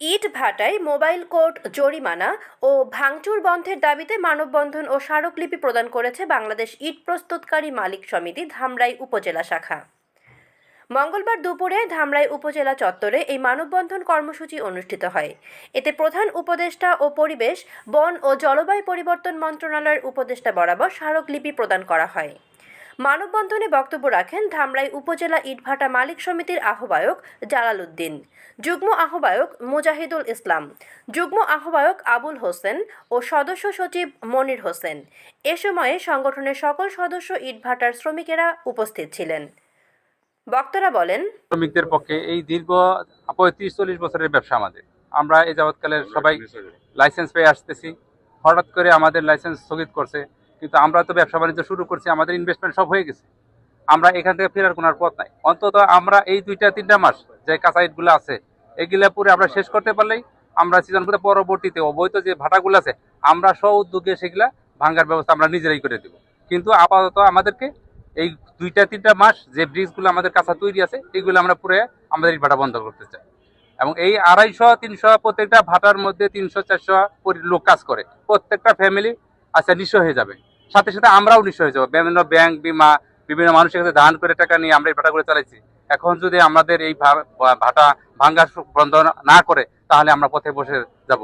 ইট ভাটায় mobile court, জরিমানা ও ভাঙচুর বন্ধের দাবিতে মানববন্ধন ও স্মারকলিপি প্রদান করেছে বাংলাদেশ ইট প্রস্তুতকারী মালিক সমিতি, ধামরাই উপজেলা শাখা। মঙ্গলবার দুপুরে ধামরাই উপজেলা চত্বরে এই মানববন্ধন কর্মসূচি অনুষ্ঠিত হয়। এতে প্রধান উপদেষ্টা ও পরিবেশ, বন ও জলবায়ু পরিবর্তন মন্ত্রণালয়ের উপদেষ্টা বরাবর স্মারকলিপি প্রদান করা হয়। মানববন্ধনে বক্তব্য রাখেন ধামরাই উপজেলা ইটভাটা মালিক সমিতির আহ্বায়ক জালাল উদ্দিন যুগ্ম আহ্বায়ক মুজাহিদুল ইসলাম যুগ্ম আহ্বায়ক আবুল হোসেন ও সদস্য সচিব মনির হোসেন। এ সময়ে সংগঠনের সকল সদস্য ইটভাটার শ্রমিকেরা উপস্থিত ছিলেন। বক্তারা বলেন শ্রমিকদের পক্ষে এই দীর্ঘ পঁয়ত্রিশ চল্লিশ বছরের ব্যবসা আমাদের। আমরা এই যাবৎকালের সবাই লাইসেন্স পেয়ে আসতেছি। হঠাৎ করে আমাদের লাইসেন্স স্থগিত করছে। কিন্তু আমরা তো ব্যবসা বাণিজ্য শুরু করছি, আমাদের ইনভেস্টমেন্ট সব হয়ে গেছে। আমরা এখান থেকে ফেরার কোনো পথ নাই। অন্তত আমরা এই দুইটা, তিনটা মাস যে কাঁচা ইটগুলো আছে, এগুলা পুরো আমরা শেষ করতে পারলেই আমরা সিজন করে পরবর্তীতে অবৈধ যে ভাটাগুলো আছে, আমরা সব উদ্যোগে সেগুলা ভাঙ্গার ব্যবস্থা আমরা নিজেরাই করে দেব। কিন্তু আপাতত আমাদেরকে এই দুইটা, তিনটা মাস যে ব্রিজগুলো আমাদের কাছে তৈরি আছে, এগুলো আমরা পুরো আমাদের ভাটা বন্ধ করতে চাই। এবং এই আড়াইশো, তিনশো প্রত্যেকটা ভাটার মধ্যে তিনশো, চারশো লোক কাজ করে। প্রত্যেকটা ফ্যামিলি আচ্ছা নিঃস্ব হয়ে যাবে। সাথে সাথে আমরাও নিঃস্ব হয়ে যাব। বিভিন্ন ব্যাংক, বিমা, বিভিন্ন মানুষের কাছে দান করে টাকা নিয়ে আমরা এই ভাটা করে চালাইছি। এখন যদি আমাদের এই ভাটা ভাঙ্গা বন্ধ না করে, তাহলে আমরা পথে বসে যাব।